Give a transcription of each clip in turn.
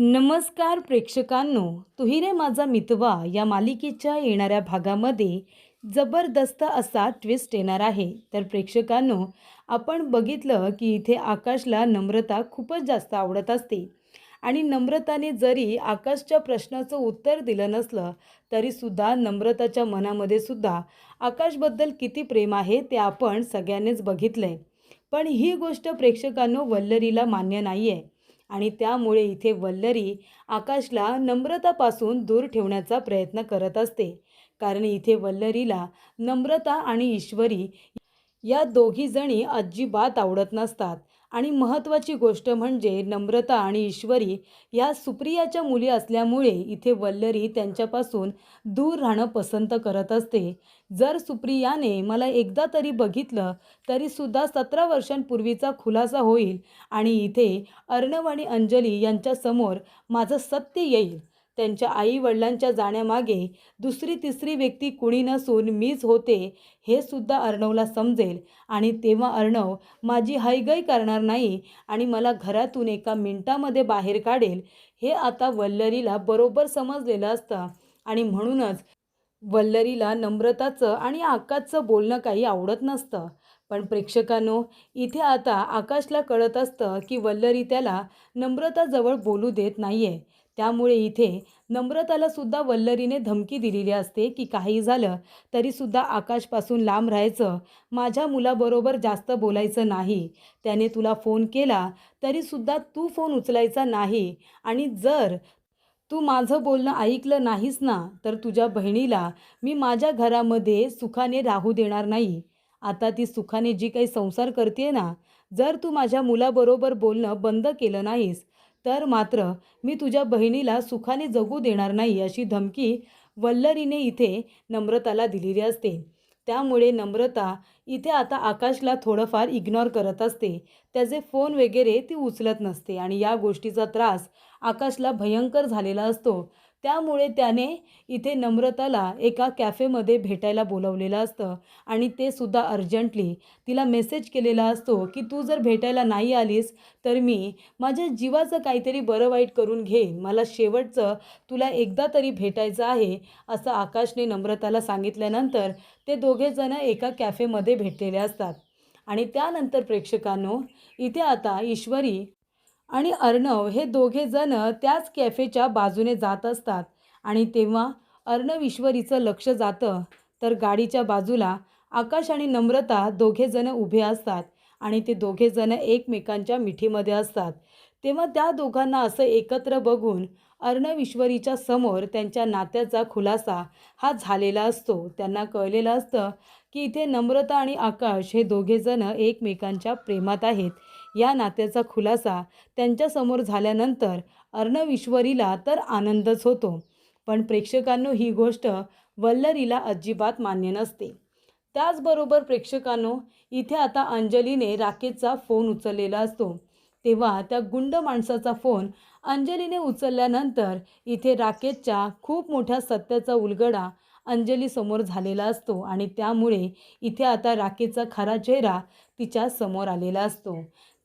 नमस्कार प्रेक्षकांनो तुही रे माझा मितवा या मालिकेच्या येणाऱ्या भागामध्ये जबरदस्त असा ट्विस्ट येणार आहे. तर प्रेक्षकांनो आपण बघितलं की इथे आकाशला नम्रता खूपच जास्त आवडत असते. आणि नम्रताने जरी आकाशच्या प्रश्नाचं उत्तर दिलं नसलं तरीसुद्धा नम्रताच्या मनामध्ये सुद्धा आकाशबद्दल किती प्रेम आहे ते आपण सगळ्यांनीच बघितलं आहे पण ही गोष्ट प्रेक्षकांनो वल्लरीला मान्य नाही आहे आणि त्यामुळे इथे वल्लरी आकाशला नम्रतापासून दूर ठेवण्याचा प्रयत्न करत असते. कारण इथे वल्लरीला नम्रता आणि ईश्वरी या दोघीजणी अजिबात आवडत नसतात. आणि महत्त्वाची गोष्ट म्हणजे नम्रता आणि ईश्वरी या सुप्रियाच्या मुली असल्यामुळे इथे वल्लरी त्यांच्यापासून दूर राहणं पसंत करत असते. जर सुप्रियाने मला एकदा तरी बघितलं तरीसुद्धा सतरा वर्षांपूर्वीचा खुलासा होईल आणि इथे अर्णव आणि अंजली यांच्यासमोर माझं सत्य येईल. त्यांच्या आईवडिलांच्या जाण्यामागे दुसरी तिसरी व्यक्ती कुणी नसून मीच होते हे सुद्धा अर्णवला समजेल. आणि तेव्हा अर्णव माझी हायगय करणार नाही आणि मला घरातून एका मिनिटामध्ये बाहेर काढेल हे आता वल्लरीला बरोबर समजलेलं असतं. आणि म्हणूनच वल्लरीला नम्रताचं आणि आकाशचं बोलणं काही आवडत नसतं. पण प्रेक्षकांनो इथे आता आकाशला कळत असतं की वल्लरी त्याला नम्रताजवळ बोलू देत नाही आहे त्यामुळे इथे नम्रताला सुद्धा वल्लरीने धमकी दिलेली असते की काही झालं तरीसुद्धा आकाशपासून लांब राहायचं माझ्या मुलाबरोबर जास्त बोलायचं नाही. त्याने तुला फोन केला तरीसुद्धा तू फोन उचलायचा नाही आणि जर तू माझं बोलणं ऐकलं नाहीस ना तर तुझ्या बहिणीला मी माझ्या घरामध्ये सुखाने राहू देणार नाही. आता ती सुखाने जी काही संसार करते ना जर तू माझ्या मुलाबरोबर बोलणं बंद केलं नाहीस तर मात्र मी तुझ्या बहिणीला सुखाने जगू देणार नाही अशी धमकी वल्लरीने इथे नम्रताला दिलेली असते. त्यामुळे नम्रता इथे आता आकाशला थोडंफार इग्नोर करत असते. त्याचे फोन वगैरे ती उचलत नसते आणि या गोष्टीचा त्रास आकाशला भयंकर झालेला असतो. त्यामुळे त्याने इथे नम्रताला एका कॅफेमध्ये भेटायला बोलवलेलं असतं. आणि ते सुद्धा अर्जंटली. तिला मेसेज केलेला असतो की तू जर भेटायला नाही आलीस तर मी माझ्या जीवाचं काहीतरी बरं वाईट करून घेईन. मला शेवटचं तुला एकदा तरी भेटायचं आहे असं आकाशने नम्रताला सांगितल्यानंतर ते दोघेजणं एका कॅफेमध्ये भेटलेले असतात. आणि त्यानंतर प्रेक्षकांनो इथे आता ईश्वरी आणि अर्णव हे दोघे जण त्याच कॅफेच्या बाजूने जात असतात. आणि तेव्हा अर्णव ईश्वरीचं लक्ष जातं तर गाडीच्या बाजूला आकाश आणि नम्रता दोघे जण उभे असतात आणि ते दोघे जण एकमेकांच्या मिठीमध्ये असतात. तेव्हा त्या दोघांना असं एकत्र बघून अर्णव ईश्वरीच्या समोर त्यांच्या नात्याचा खुलासा हा झालेला असतो. त्यांना कळलेलं असतं की इथे नम्रता आणि आकाश हे दोघेजणं एकमेकांच्या प्रेमात आहेत. या नात्याचा खुलासा त्यांच्यासमोर झाल्यानंतर अर्णविश्वरीला तर आनंदच होतो. पण प्रेक्षकांनो ही गोष्ट वल्लरीला अजिबात मान्य नसते. त्याचबरोबर प्रेक्षकांनो इथे आता अंजलीने राकेशचा फोन उचललेला असतो. तेव्हा त्या गुंड माणसाचा फोन अंजलीने उचलल्यानंतर इथे राकेशच्या खूप मोठ्या सत्याचा उलगडा अंजलीसमोर झालेला असतो आणि त्यामुळे इथे आता राकेशचा खरा चेहरा तिच्या समोर आलेला असतो.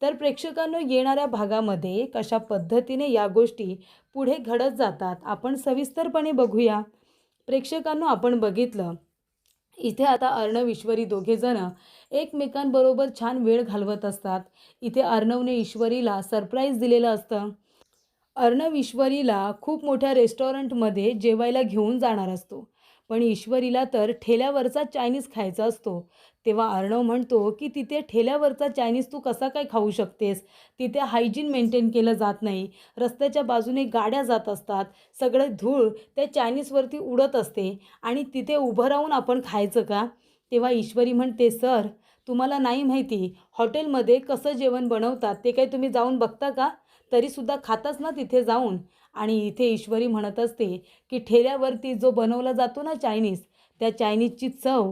तर प्रेक्षकांनो येणाऱ्या भागामध्ये कशा पद्धतीने या गोष्टी पुढे घडत जातात आपण सविस्तरपणे बघूया. प्रेक्षकांनो आपण बघितलं इथे आता अर्णव ईश्वरी दोघेजणं एकमेकांबरोबर छान वेळ घालवत असतात. इथे अर्णवने ईश्वरीला सरप्राईज दिलेलं असतं. अर्णव ईश्वरीला खूप मोठ्या रेस्टॉरंटमध्ये जेवायला घेऊन जाणार असतो. पण ईश्वरीला तर ठेल्यावरचा चायनीज खायचा असतो. तेव्हा अर्णव म्हणतो की तिथे ठेल्यावरचा चायनीज तू कसा काय खाऊ शकतेस? तिथे हायजीन मेंटेन केलं जात नाही. रस्त्याच्या बाजूने गाड्या जात असतात. सगळे धूळ त्या चायनीजवरती उडत असते. आणि तिथे उभं राहून आपण खायचं का? तेव्हा ईश्वरी म्हणते सर तुम्हाला नाही माहिती हॉटेलमध्ये कसं जेवण बनवतात? ते काही तुम्ही जाऊन बघता का? तरीसुद्धा खाताच ना तिथे जाऊन? आणि इथे ईश्वरी म्हणत असते की ठेल्यावरती जो बनवला जातो ना चायनीज त्या चायनीजची चव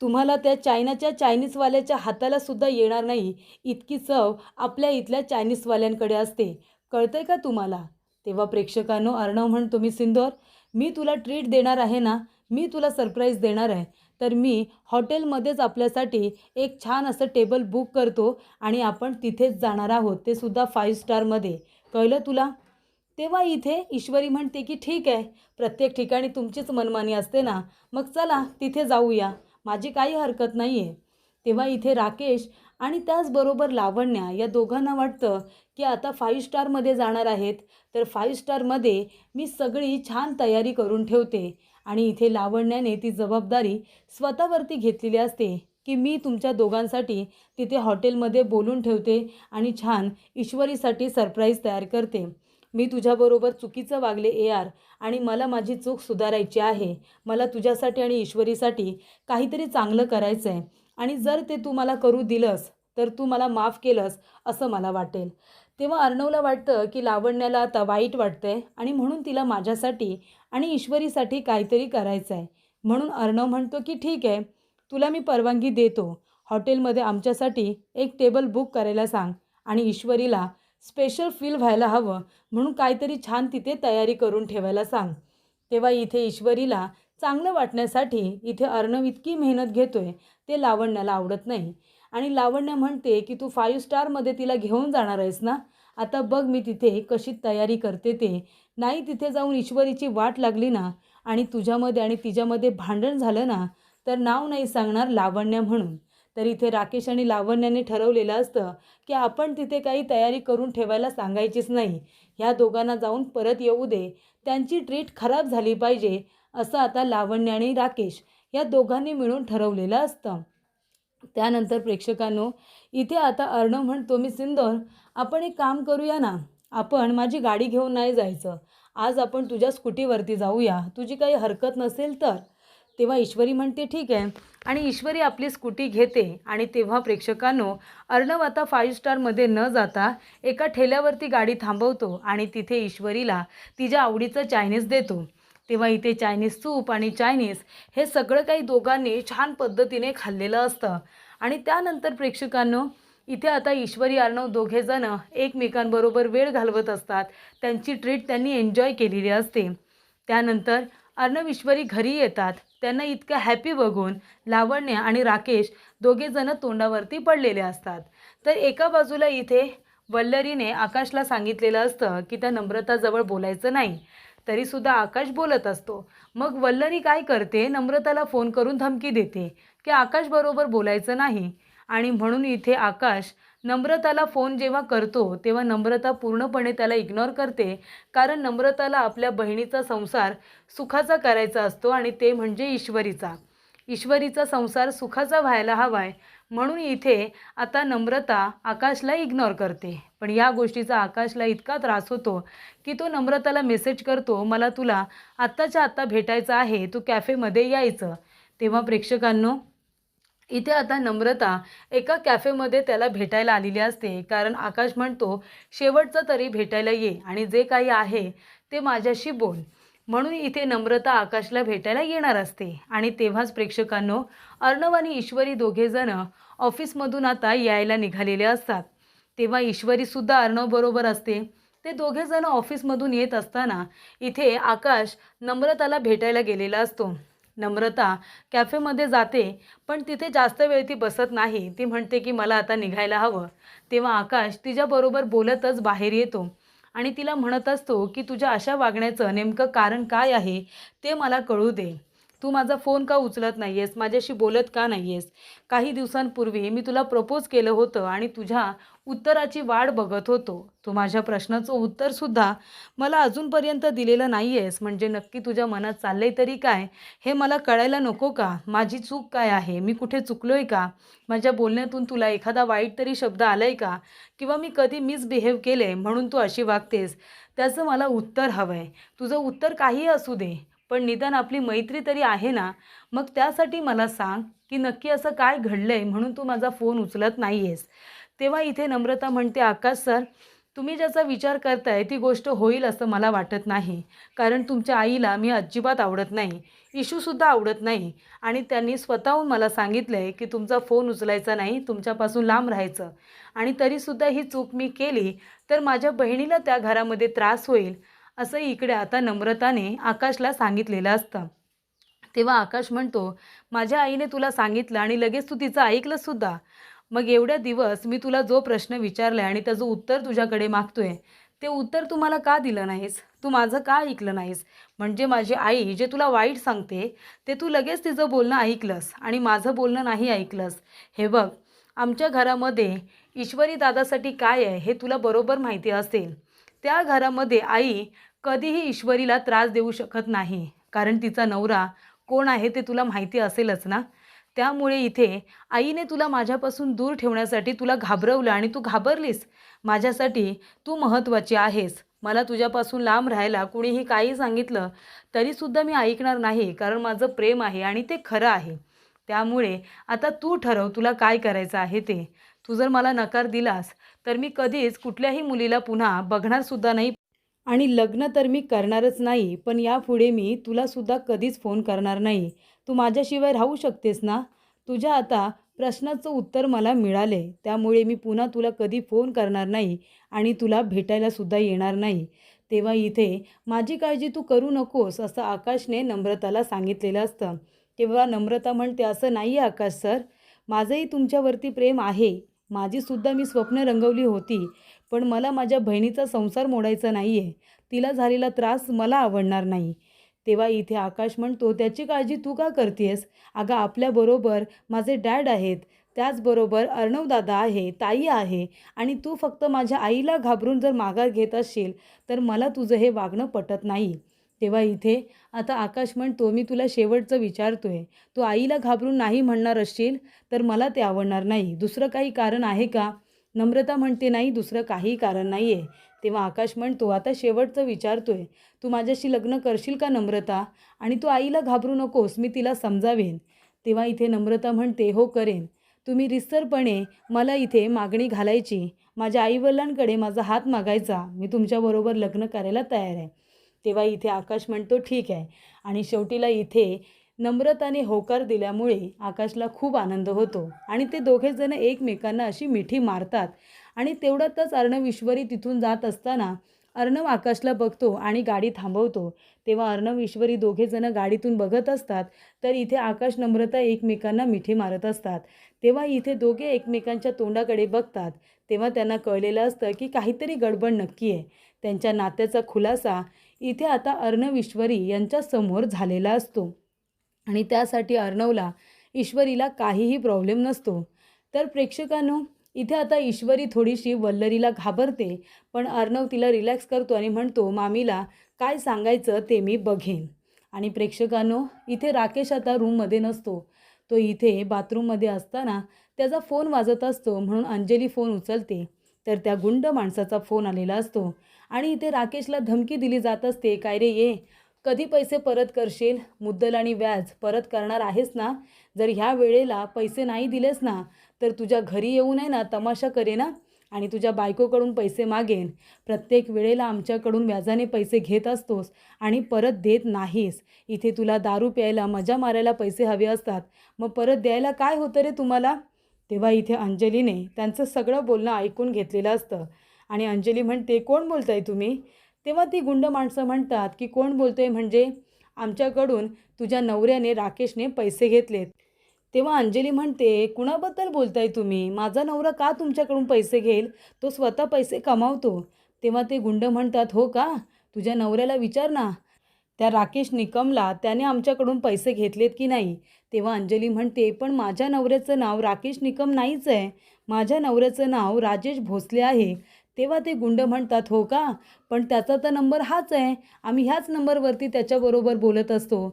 तुम्हाला त्या चायनाच्या चायनीजवाल्याच्या हाताला सुद्धा येणार नाही. इतकी चव आपल्या इथल्या चायनीजवाल्यांकडे असते. कळतंय का तुम्हाला? तेव्हा प्रेक्षकांनो अर्णव म्हणतो मी सिंदोर मी तुला ट्रीट देणार आहे ना? मी तुला सरप्राईज देणार आहे. तर मी हॉटेलमध्येच आपल्यासाठी एक छान असं टेबल बुक करतो आणि आपण तिथेच जाणार आहोत. ते सुद्धा फाईव्ह स्टारमध्ये कळलं तुला? तेव्हा इथे ईश्वरी म्हणते की ठीक आहे. प्रत्येक ठिकाणी तुमचीच मनमानी असते ना? मग चला तिथे जाऊया. माझी काही हरकत नाही आहे तेव्हा इथे राकेश आणि त्याचबरोबर लावण्या या दोघांना वाटतं की आता फाईव्ह स्टारमध्ये जाणार आहेत. तर फाईव्ह स्टारमध्ये मी सगळी छान तयारी करून ठेवते. आणि इथे लावण्याने ती जबाबदारी स्वतःवरती घेतलेली असते की मी तुमच्या दोघांसाठी तिथे हॉटेलमध्ये बोलून ठेवते आणि छान ईश्वरीसाठी सरप्राईज तयार करते. मी तुझ्याबरोबर चुकीचं वागले ए आर. आणि मला माझी चूक सुधारायची आहे. मला तुझ्यासाठी आणि ईश्वरीसाठी काहीतरी चांगलं करायचं आहे आणि जर ते तू मला करू दिलंस तर तू मला माफ केलंस असं मला वाटेल. तेव्हा अर्णवला वाटतं की लावण्याला आता वाईट वाटतंय आणि म्हणून तिला माझ्यासाठी आणि ईश्वरीसाठी काहीतरी करायचं आहे म्हणून अर्णव म्हणतो की ठीक आहे तुला मी परवानगी देतो. हॉटेलमध्ये आमच्यासाठी एक टेबल बुक करायला सांग आणि ईश्वरीला स्पेशल फील व्हायला हवं म्हणून काहीतरी छान तिथे तयारी करून ठेवायला सांग. तेव्हा इथे ईश्वरीला चांगलं वाटण्यासाठी इथे अर्णव इतकी मेहनत घेतोय ते लावण्याला आवडत नाही. आणि लावण्य म्हणते की तू फाईव्ह स्टारमध्ये तिला घेऊन जाणार आहेस ना? आता बघ मी तिथे कशी तयारी करते ते. नाही तिथे जाऊन ईश्वरीची वाट लागली ना आणि तुझ्यामध्ये आणि तिच्यामध्ये भांडण झालं ना तर नाव नाही सांगणार लावण्य म्हणून. तर इथे राकेश आणि लावण्याने ठरवलेलं असतं की आपण तिथे काही तयारी करून ठेवायला सांगायचीच नाही. ह्या दोघांना जाऊन परत येऊ दे. त्यांची ट्रीट खराब झाली पाहिजे असं आता लावण्य आणि राकेश या दोघांनी मिळून ठरवलेलं असतं. त्यानंतर प्रेक्षकांनो इथे आता अर्णव म्हणतो मी सिंदोर आपण एक काम करूया ना? आपण माझी गाडी घेऊन नाही जायचं. आज आपण तुझ्या स्कूटीवरती जाऊया. तुझी काही हरकत नसेल तर. तेव्हा ईश्वरी म्हणते ठीक आहे. आणि ईश्वरी आपली स्कूटी घेते आणि तेव्हा प्रेक्षकांनो अर्णव आता फाईव्ह स्टारमध्ये न जाता एका ठेल्यावरती गाडी थांबवतो आणि तिथे ईश्वरीला तिच्या आवडीचं चायनीज देतो. तेव्हा इथे चायनीज सूप आणि चायनीज हे सगळं काही दोघांनी छान पद्धतीने खाल्लेलं असतं. आणि त्यानंतर प्रेक्षकांनो इथे आता ईश्वरी अर्णव दोघेजणं एकमेकांबरोबर वेळ घालवत असतात. त्यांची ट्रीट त्यांनी एन्जॉय केलेली असते. त्यानंतर अर्णव ईश्वरी घरी येतात. त्यांना इतकं हॅपी बघून लावण्य आणि राकेश दोघेजणं तोंडावरती पडलेले असतात. तर एका बाजूला इथे वल्लरीने आकाशला सांगितलेलं असतं की त्या नम्रताजवळ बोलायचं नाही. तरीसुद्धा आकाश बोलत असतो. मग वल्लरी काय करते? नम्रताला फोन करून धमकी देते की आकाशबरोबर बोलायचं नाही. आणि म्हणून इथे आकाश नम्रताला फोन जेव्हा करतो तेव्हा नम्रता पूर्णपणे त्याला इग्नोर करते. कारण नम्रताला आपल्या बहिणीचा संसार सुखाचा करायचा असतो आणि ते म्हणजे ईश्वरीचा. ईश्वरीचा संसार सुखाचा व्हायला हवा आहे म्हणून इथे आता नम्रता आकाशला इग्नोर करते. पण या गोष्टीचा आकाशला इतका त्रास होतो की तो नम्रताला मेसेज करतो मला तुला आत्ताच्या आत्ता भेटायचं आहे तू कॅफेमध्ये यायचं. तेव्हा प्रेक्षकांनो इथे आता नम्रता एका कॅफेमध्ये त्याला भेटायला आलेली असते कारण आकाश म्हणतो शेवटचं तरी भेटायला ये आणि जे काही आहे ते माझ्याशी बोल. म्हणून इथे नम्रता आकाशला भेटायला येणार असते. आणि तेव्हाच प्रेक्षकांनो अर्णव आणि ईश्वरी दोघेजणं ऑफिसमधून आता यायला निघालेले असतात. तेव्हा ईश्वरीसुद्धा अर्णवबरोबर असते. ते दोघेजणं ऑफिसमधून येत असताना इथे आकाश नम्रताला भेटायला गेलेला असतो. नम्रता कॅफेमध्ये जाते पण तिथे जास्त वेळ ती बसत नाही. ती म्हणते की मला आता निघायला हवं. तेव्हा आकाश तिच्याबरोबर बोलतच बाहेर येतो आणि तिला म्हणत असतो की तुझ्या अशा वागण्याचं नेमकं कारण काय आहे ते मला कळू दे. तू माझा फोन का उचलत नाही आहेस माझ्याशी बोलत का नाही आहेस काही दिवसांपूर्वी मी तुला प्रपोज केलं होतं आणि तुझ्या उत्तराची वाट बघत होतो. तू माझ्या प्रश्नाचं उत्तरसुद्धा मला अजूनपर्यंत दिलेलं नाही आहेस म्हणजे नक्की तुझ्या मनात चाललंय तरी काय? हे मला कळायला नको का? माझी चूक काय आहे? मी कुठे चुकलो आहे का? माझ्या बोलण्यातून तुला एखादा वाईट तरी शब्द आला आहे का? किंवा मी कधी मिसबिहेव केलं आहे म्हणून तू अशी वागतेस? त्याचं मला उत्तर हवं आहे तुझं उत्तर काही असू दे. पण निदान आपली मैत्री तरी आहे ना? मग त्यासाठी मला सांग की नक्की असं काय घडलं आहे म्हणून तू माझा फोन उचलत नाही आहेस तेव्हा इथे नम्रता म्हणते आकाश सर तुम्ही ज्याचा विचार करताय ती गोष्ट होईल असं मला वाटत नाही. कारण तुमच्या आईला मी अजिबात आवडत नाही. इशूसुद्धा आवडत नाही. आणि त्यांनी स्वतःहून मला सांगितलं आहे की तुमचा फोन उचलायचा नाही तुमच्यापासून लांब राहायचं. आणि तरीसुद्धा ही चूक मी केली तर माझ्या बहिणीला त्या घरामध्ये त्रास होईल. असं इकडे आता नम्रताने आकाशला सांगितलेलं असतं. तेव्हा आकाश म्हणतो माझ्या आईने तुला सांगितलं आणि लगेच तू तिचं ऐकलंसुद्धा मग एवढ्या दिवस मी तुला जो प्रश्न विचारला आहे आणि त्याचं उत्तर तुझ्याकडे मागतोय ते उत्तर तू मला का दिलं नाहीस? तू माझं का ऐकलं नाहीस? म्हणजे माझी आई जे तुला वाईट सांगते ते तू लगेच तिचं बोलणं ऐकलंस आणि माझं बोलणं नाही ऐकलंस. हे बघ आमच्या घरामध्ये ईश्वरी दादासाठी काय आहे हे तुला बरोबर माहिती असेल. त्या घरामध्ये आई कधीही ईश्वरीला त्रास देऊ शकत नाही. कारण तिचा नवरा कोण आहे ते तुला माहिती असेलच ना? त्यामुळे इथे आईने तुला माझ्यापासून दूर ठेवण्यासाठी तुला घाबरवलं आणि तू घाबरलीस. माझ्यासाठी तू महत्त्वाची आहेस. मला तुझ्यापासून लांब राहायला कुणीही काही सांगितलं तरीसुद्धा मी ऐकणार नाही कारण माझं प्रेम आहे आणि ते खरं आहे. त्यामुळे आता तू ठरव तुला काय करायचं आहे ते. तू जर मला नकार दिलास तर मी कधीच कुठल्याही मुलीला पुन्हा बघणारसुद्धा नाही आणि लग्न तर मी करणारच नाही पण यापुढे मी तुलासुद्धा कधीच फोन करणार नाही. तू माझ्याशिवाय राहू शकतेस ना? तुझ्या आता प्रश्नाचं उत्तर मला मिळाले त्यामुळे मी पुन्हा तुला कधी फोन करणार नाही आणि तुला भेटायलासुद्धा येणार नाही. तेव्हा इथे माझी काळजी तू करू नकोस असं आकाशने नम्रताला सांगितलेलं असतं. तेव्हा नम्रता म्हणते असं नाही आहे आकाश सर माझंही तुमच्यावरती प्रेम आहे. माझीसुद्धा मी स्वप्न रंगवली होती. पण मला माझ्या बहिणीचा संसार मोडायचा नाही आहे तिला झालेला त्रास मला आवडणार नाही. तेव्हा इथे आकाश म्हणतो त्याची काळजी तू का करतेस अगं आपल्याबरोबर माझे डॅड आहेत. त्याचबरोबर अर्णवदादा आहे ताई आहे. आणि तू फक्त माझ्या आईला घाबरून जर माघार घेत असशील तर मला तुझं हे वागणं पटत नाही. तेव्हा इथे आता आकाश म्हणतो मी तुला शेवटचं विचारतो आहे तू आईला घाबरून नाही म्हणणार असशील तर मला ते आवडणार नाही. दुसरं काही कारण आहे का? नम्रता म्हणते नाही दुसरं काही कारण नाही आहे तेव्हा आकाश म्हणतो आता शेवटचं विचारतोय. तू माझ्याशी लग्न करशील का नम्रता? आणि तू आईला घाबरू नकोस मी तिला समजावेन. तेव्हा इथे नम्रता म्हणते हो करेन. तुम्ही रिस्तरपणे मला इथे मागणी घालायची. माझ्या आईवडिलांकडे माझा हात मागायचा. मी तुमच्याबरोबर लग्न करायला तयार आहे. तेव्हा इथे आकाश म्हणतो ठीक आहे. आणि शेवटीला इथे नम्रताने होकार दिल्यामुळे आकाशला खूप आनंद होतो. आणि ते दोघेजणं एकमेकांना अशी मिठी मारतात. आणि तेवढ्यातच अर्णव ईश्वरी तिथून जात असताना अर्णव आकाशला बघतो आणि गाडी थांबवतो. तेव्हा अर्णव ईश्वरी दोघेजणं गाडीतून बघत असतात. तर इथे आकाश नम्रता एकमेकांना मिठी मारत असतात. तेव्हा इथे दोघे एकमेकांच्या तोंडाकडे बघतात. तेव्हा त्यांना कळलेलं असतं की काहीतरी गडबड नक्की आहे त्यांच्या नात्याचा खुलासा इथे आता अर्णव ईश्वरी यांच्यासमोर झालेला असतो. आणि त्यासाठी अर्णवला ईश्वरीला काहीही प्रॉब्लेम नसतो. तर प्रेक्षकांनो इथे आता ईश्वरी थोडीशी वल्लरीला घाबरते पण अर्णव तिला रिलॅक्स करतो आणि म्हणतो मामीला काय सांगायचं ते मी बघेन. आणि प्रेक्षकांनो इथे राकेश आता रूममध्ये नसतो. तो इथे बाथरूममध्ये असताना त्याचा फोन वाजत असतो म्हणून अंजली फोन उचलते. तर त्या गुंड माणसाचा फोन आलेला असतो. आणि इथे राकेशला धमकी दिली जात असते काय रे ये? कधी पैसे परत करशील? मुद्दल आणि व्याज परत करणार आहेस ना? जर ह्या वेळेला पैसे नाही दिलेस ना तर तुझ्या घरी येऊ नये ना तमाशा करे ना आणि तुझ्या बायकोकडून पैसे मागेन. प्रत्येक वेळेला आमच्याकडून व्याजाने पैसे घेत असतोस आणि परत देत नाहीस. इथे तुला दारू प्यायला मजा मारायला पैसे हवे असतात. मग परत द्यायला काय होतं रे तुम्हाला? तेव्हा इथे अंजलीने त्यांचं सगळं बोलणं ऐकून घेतलेलं असतं. आणि अंजली म्हणते कोण बोलताय तुम्ही? तेव्हा ती गुंड माणसं म्हणतात की कोण बोलतोय म्हणजे आमच्याकडून तुझ्या नवऱ्याने राकेशने पैसे घेतलेत. तेव्हा अंजली म्हणते कुणाबद्दल बोलताय तुम्ही? माझा नवरा का तुमच्याकडून पैसे घेईल? तो स्वतः पैसे कमावतो. तेव्हा ते गुंड म्हणतात हो का? तुझ्या नवऱ्याला विचार ना. त्या राकेश निकमला त्याने आमच्याकडून पैसे घेतलेत की नाही? तेव्हा अंजली म्हणते पण माझ्या नवऱ्याचं नाव राकेश निकम नाहीच आहे. माझ्या नवऱ्याचं नाव राजेश भोसले आहे. तेव्हा ते गुंड म्हणतात हो का? पण त्याचा तर नंबर हाच आहे. आम्ही ह्याच नंबरवरती त्याच्याबरोबर बोलत असतो.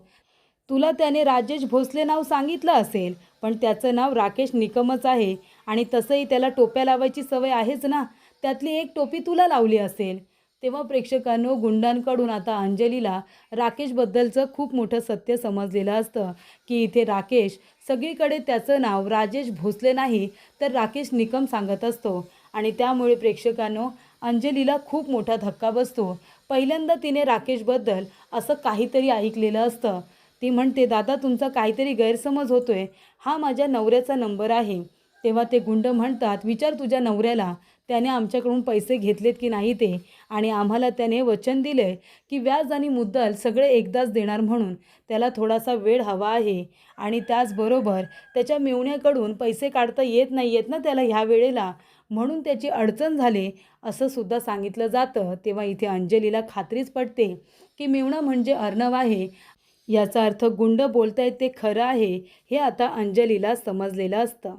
तुला त्याने राजेश भोसले नाव सांगितलं असेल पण त्याचं नाव राकेश निकमच आहे आणि तसंही त्याला टोप्या लावायची सवय आहेच ना? त्यातली एक टोपी तुला लावली असेल. तेव्हा प्रेक्षकांनो गुंडांकडून आता अंजलीला राकेशबद्दलचं खूप मोठं सत्य समजलेलं असतं की इथे राकेश सगळीकडे त्याचं नाव राजेश भोसले नाही तर राकेश निकम सांगत असतो. आणि त्यामुळे प्रेक्षकांनो अंजलीला खूप मोठा धक्का बसतो. पहिल्यांदा तिने राकेशबद्दल असं काहीतरी ऐकलेलं असतं. ती म्हणते दादा तुमचा काहीतरी गैरसमज होतोय. हा माझ्या नवऱ्याचा नंबर आहे. तेव्हा ते गुंड म्हणतात विचार तुझ्या नवऱ्याला. त्याने आमच्याकडून पैसे घेतलेत की नाही ते? आणि आम्हाला त्याने वचन दिले की व्याज आणि मुद्दल सगळे एकदाच देणार म्हणून. त्याला थोडासा वेळ हवा आहे. आणि त्याचबरोबर त्याच्या मेवण्याकडून पैसे काढता येत नाही आहेत ना त्याला ह्या वेळेला? म्हणून त्याची अडचण झाली. असं सुद्धा सांगितलं जातं. तेव्हा इथे अंजलीला खात्रीच पडते की मेवणा म्हणजे अर्णव आहे. याचा अर्थ गुंड बोलतायत ते खरं आहे हे आता अंजलीला समजलेलं असतं.